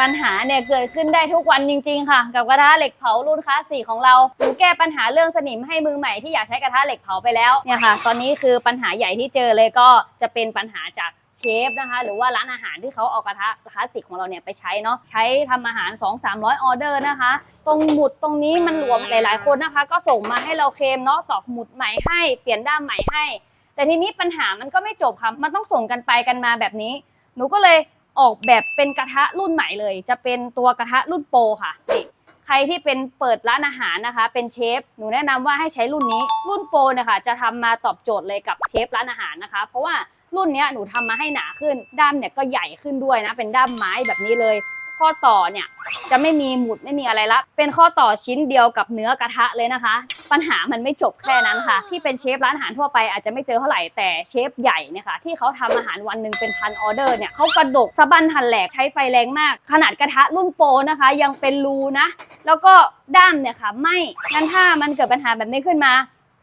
ปัญหาเนี่ยเกิดขึ้นได้ทุกวันจริง ๆ ค่ะ กับกระทะเหล็กเผารุ่นคลาสสี่ของเราหนูแก้ปัญหาเรื่องสนิมให้มือใหม่ที่อยากใช้กระทะเหล็กเผาไปแล้วเนี่ยค่ะ ตอนนี้คือปัญหาใหญ่ที่เจอเลยก็จะเป็นปัญหาจากเชฟนะคะหรือว่าร้านอาหารที่เขาเอากระทะคลาสสิกของเราเนี่ยไปใช้เนาะใช้ทำอาหาร 2 3 0 0 ออเดอร์นะคะ ตรงหมุดตรงนี้มันหลวมหลาย ๆ คนนะคะ ก็ส่งมาให้เราเคลมเนาะตอกหมุดใหม่ให้เปลี่ยนด้ามใหม่ให้ แต่ทีนี้ปัญหามันก็ไม่จบค่ะมันต้องส่งกันไปกันมาแบบนี้ หนูก็เลย ออกแบบเป็นกระทะรุ่นใหม่เลย จะเป็นตัวกระทะรุ่นโปรค่ะนี่ใครที่เป็นเปิดร้านอาหารนะคะ เป็นเชฟหนูแนะนำว่าให้ใช้รุ่นนี้ รุ่นโปรนะคะจะทำมาตอบโจทย์เลยกับเชฟร้านอาหารนะคะ เพราะว่ารุ่นนี้หนูทำมาให้หนาขึ้นด้ามเนี่ยก็ใหญ่ขึ้นด้วยนะเป็นด้ามไม้แบบนี้เลย ข้อต่อเนี่ยจะไม่มีหมุดไม่มีอะไรละเป็นข้อต่อชิ้นเดียวกับเนื้อกระทะเลยนะคะ ปัญหามันไม่จบแค่นั้นค่ะ ที่เป็นเชฟร้านอาหารทั่วไปอาจจะไม่เจอเท่าไหร่แต่เชฟใหญ่เนี่ยค่ะที่เขาทำอาหารวันหนึ่งเป็นพันออเดอร์เนี่ยเขากระดกสะบันทันแหลกใช้ไฟแรงมาก ขนาดกระทะรุ่นโปรนะคะ ยังเป็นรูนะ แล้วก็ด้ามเนี่ยค่ะไหม่งั้นถ้ามันเกิดปัญหาแบบนี้ขึ้นมา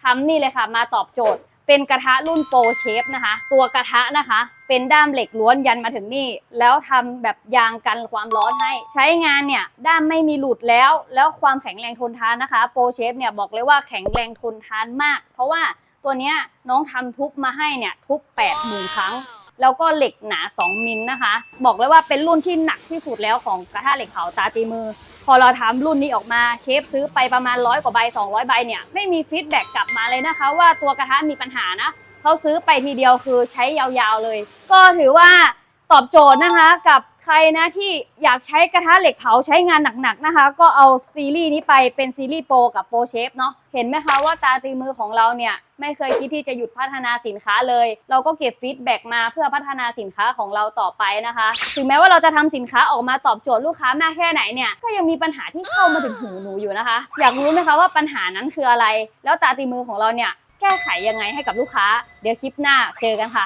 ทำนี่เลยค่ะ มาตอบโจทย์ เป็นกระทะรุ่นโปรเชฟนะคะ ตัวกระทะนะคะ เป็นด้ามเหล็กล้วนยันมาถึงนี่ แล้วทำแบบยางกันความร้อนให้ ใช้งานเนี่ยด้ามไม่มีหลุดแล้ว แล้วความแข็งแรงทนทานนะคะโปรเชฟเนี่ยบอกเลยว่าแข็งแรงทนทานมาก เพราะว่าตัวเนี้ยน้องทำทุบมาให้เนี่ยทุบ8 0,000ครั้ง แล้วก็เหล็กหนา 2 มิลนะคะ บอกเลยว่าเป็นรุ่นที่หนักที่สุดแล้วของกระทะเหล็กเผาตาตีมือ พอเราทำรุ่นนี้ออกมาเชฟซื้อไปประมาณร้อยกว่าใบ 200 ใบเนี่ยไม่มีฟีดแบ็กกลับมาเลยนะคะ ว่าตัวกระทะมีปัญหานะเขาซื้อไปทีเดียวคือใช้ยาวๆเลย ก็ถือว่า ตอบโจทย์นะคะ กับใครนะที่อยากใช้กระทะเหล็กเผาใช้งานหนักๆนะคะ ก็เอาซีรีส์นี้ไปเป็นซีรีส์โปรกับโปรเชฟเนาะเห็นไหมคะว่าตาตีมือของเราเนี่ย ไม่เคยคิดที่จะหยุดพัฒนาสินค้าเลย เราก็เก็บฟีดแบ็กมาเพื่อพัฒนาสินค้าของเราต่อไปนะคะ ถึงแม้ว่าเราจะทำสินค้าออกมาตอบโจทย์ลูกค้ามากแค่ไหนเนี่ยก็ยังมีปัญหาที่เข้ามาถึงหูหนูอยู่นะคะ อยากรู้ไหมคะว่าปัญหานั้นคืออะไร แล้วตาตีมือของเราเนี่ยแก้ไขยังไงให้กับลูกค้า เดี๋ยวคลิปหน้าเจอกันค่ะ